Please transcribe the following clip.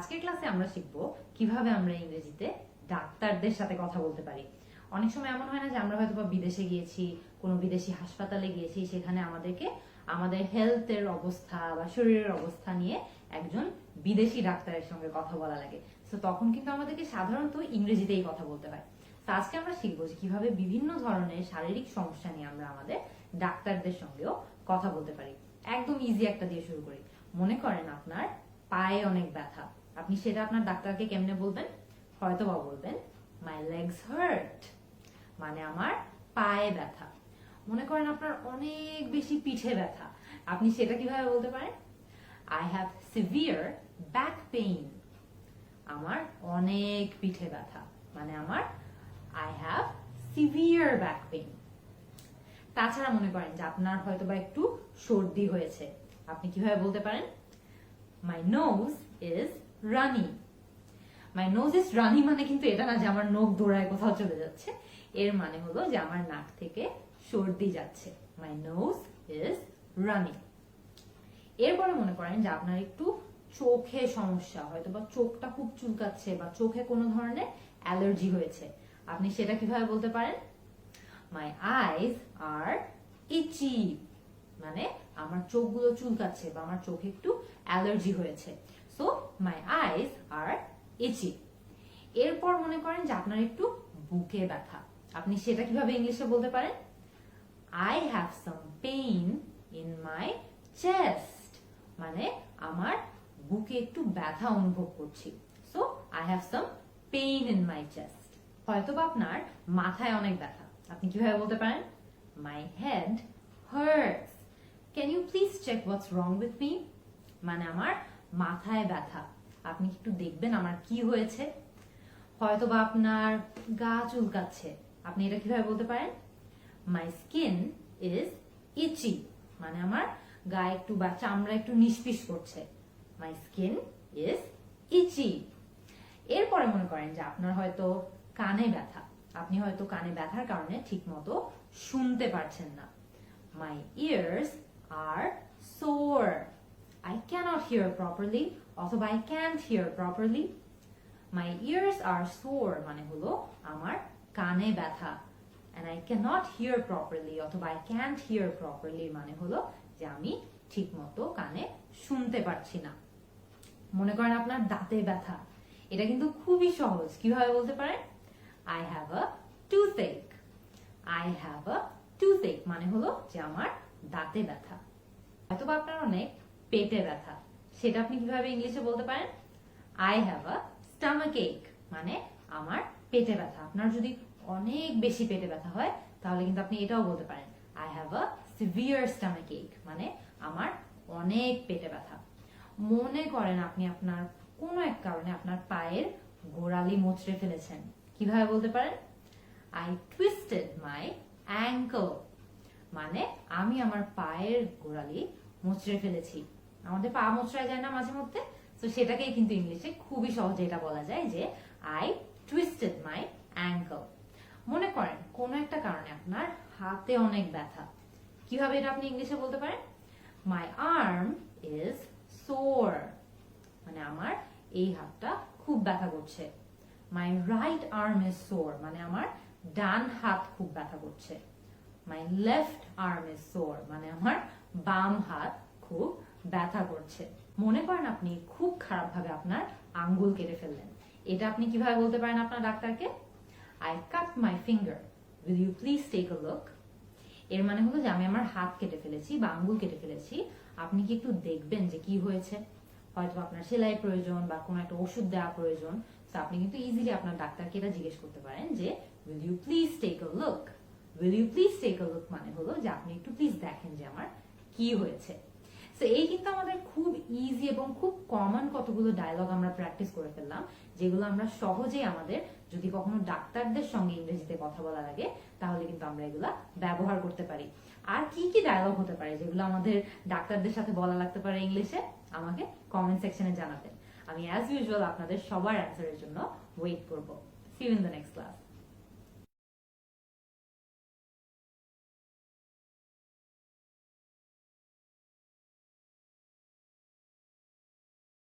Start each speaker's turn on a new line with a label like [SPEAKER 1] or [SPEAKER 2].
[SPEAKER 1] আজকের ক্লাসে আমরা শিখব কীভাবে আমরা ইংরেজিতে ডাক্তারদের সাথে কথা বলতে পারি। অনেক সময় এমন হয় না যে আমরা হয়তো বিদেশে গিয়েছি, কোনো বিদেশি হাসপাতালে গিয়েছি, সেখানে আমাদেরকে আমাদের হেলথের অবস্থা বা শরীরের অবস্থা নিয়ে একজন বিদেশি ডাক্তারের সঙ্গে কথা বলা লাগে। তো তখন কিন্তু আমাদেরকে সাধারণত ইংরেজিতেই কথা বলতে হয়। তো আজকে আমরা শিখব যে কীভাবে বিভিন্ন ধরনের শারীরিক সমস্যা নিয়ে আমরা আমাদের ডাক্তারদের সঙ্গেও কথা বলতে পারি। একদম ইজি একটা দিয়ে শুরু করি। মনে করেন আপনার পায়ে অনেক ব্যথা। আপনি সেটা আপনার ডাক্তারকে কেমনে বলবেন? হয়তো বা বলবেন মাই লেগস হার্ট মানে আমার পায়ে ব্যথা। মনে করেন আপনার অনেক বেশি পিঠে ব্যথা। আপনি সেটা কীভাবে বলতে পারেন? I have severe back pain আমার অনেক পিঠে ব্যথা। মানে আমার I have severe back pain তাছাড়া মনে করেন যে আপনার হয়তো বা একটু সর্দি হয়েছে। আপনি কীভাবে বলতে পারেন? My nose is runny. My nose is runny মানে কিন্তু এটা না যে আমার নখ দৌড়ায় কোথাও চলে যাচ্ছে। এর মানে হলো যে আমার নাক থেকে সর্দি যাচ্ছে। মাই নোজ ইজ রানি এরপরে মনে করেন যে আপনার একটু চোখে সমস্যা হয়তো বা চোখটা খুব চুলকাচ্ছে বা চোখে কোনো ধরনের অ্যালার্জি হয়েছে। আপনি সেটা কীভাবে বলতে পারেন? মাই আইজ আর ইচি মানে আমার চোখগুলো চুলকাচ্ছে বা আমার চোখে একটু অ্যালার্জি হয়েছে। So my eyes R itchy এরপর মনে করেন যে আপনার একটু বুকে ব্যথা। আপনি সেটা কীভাবে ইংলিশে বলতে পারেন? I have some pain in my chest মানে আমার বুকে একটু ব্যথা অনুভব করছি। So I have some pain in my chest হয়তো বা আপনার মাথায় অনেক ব্যথা। আপনি কীভাবে বলতে পারেন? My head hurts can you please check what's wrong with me মানে আমার মাথায় ব্যথা। আপনি একটু দেখবেন আমার কি হয়েছে? হয়তো বা আপনার গা চুলকাচ্ছে। আপনি এটা কীভাবে বলতে পারেন? মাই স্কিন ইজ ইচি মানে আমার গায়ে একটু বা চামড়া একটু নিষ্পিস করছে। মাই স্কিন ইজ ইচি এরপরে মনে করেন যে আপনার হয়তো কানে ব্যথা। আপনি হয়তো কানে ব্যথার কারণে ঠিক মতো শুনতে পারছেন না। My ears are sore I can't hear properly অথবা I can't hear properly my ears are sore মানে হলো আমার কানে ব্যথা। And I cannot hear properly, অথবা I can't hear properly মানে হলো যে আমি ঠিক মতো কানে শুনতে পারছি না। মনে করেন আপনার দাঁতে ব্যথা। এটা কিন্তু খুবই সহজ, কীভাবে বলতে পারেন? I have a toothache I have a toothache মানে হলো যে আমার দাঁতে ব্যথা। অথবা আপনার অনেক পেটে ব্যথা। সেটা আপনি কীভাবে ইংলিশে বলতে পারেন? I have a stomach ache মানে আমার পেটে ব্যথা। আপনার যদি অনেক বেশি পেটে ব্যথা হয়, তাহলে কিন্তু আপনি এটাও বলতে পারেন। I have a severe stomach ache মানে আমার অনেক পেটে ব্যথা। মনে করেন আপনি আপনার কোনো এক কারণে আপনার পায়ের গোড়ালি মোচড়ে ফেলেছেন। কীভাবে বলতে পারেন? আই টুইস্টেড মাই অ্যাঙ্কল মানে আমি আমার পায়ের গোড়ালি মোচড়ে ফেলেছি। আমাদের পা মোচড়ায় যায় না মাঝে মধ্যে। তো সেটাকেই কিন্তু ইংলিশে খুবই সহজে এটা বলা যায় যে আই টুইস্টেড মাই অ্যাঙ্কল মনে করেন, কোনো একটা কারণে আপনার হাতে অনেক ব্যথা। কীভাবে এটা আপনি ইংলিশে বলতে পারেন? মাই আর্ম ইজ সোর মানে আমার এই হাতটা খুব ব্যথা করছে। My right arm is sore মানে আমার ডান হাত খুব ব্যথা করছে। My left arm is sore মানে আমার বাম হাত খুব ব্যথা করছে। মনে করেন আপনি খুব খারাপ ভাবে আপনার আঙ্গুল কেটে ফেললেন। এটা আপনি কীভাবে বলতে পারেন আপনার ডাক্তারকে? I cut my finger will you please take a look এর মানে হলো যে আমি আমার হাত কেটে ফেলেছি বা আঙ্গুল কেটে ফেলেছি। আপনি কি একটু দেখবেন যে কি হয়েছে? হয়তো আপনার সেলাই প্রয়োজন বা কোনো একটা ওষুধ দেওয়া প্রয়োজন। তো আপনি কিন্তু ইজিলি আপনার ডাক্তারকে এটা জিজ্ঞেস করতে পারেন যে will you please take a look will you please take a look মানে হলো যে আপনি একটু প্লিজ দেখেন যে আমার কি হয়েছে। তো এই কিন্তু আমাদের খুব ইজি এবং খুব কমন কতগুলো ডায়লগ আমরা প্র্যাকটিস করে ফেললাম, যেগুলো আমরা সহজেই আমাদের যদি কখনো ডাক্তারদের সঙ্গে ইংরেজিতে কথা বলা লাগে তাহলে কিন্তু আমরা এগুলা ব্যবহার করতে পারি। আর কি কি ডায়লগ হতে পারে যেগুলো আমাদের ডাক্তারদের সাথে বলা লাগতে পারে ইংলিশে আমাকে কমেন্ট সেকশনে জানাতেন আমি অ্যাজ ইউজুয়াল আপনাদের সবার অ্যান্সারের জন্য ওয়েট করব। See in the next class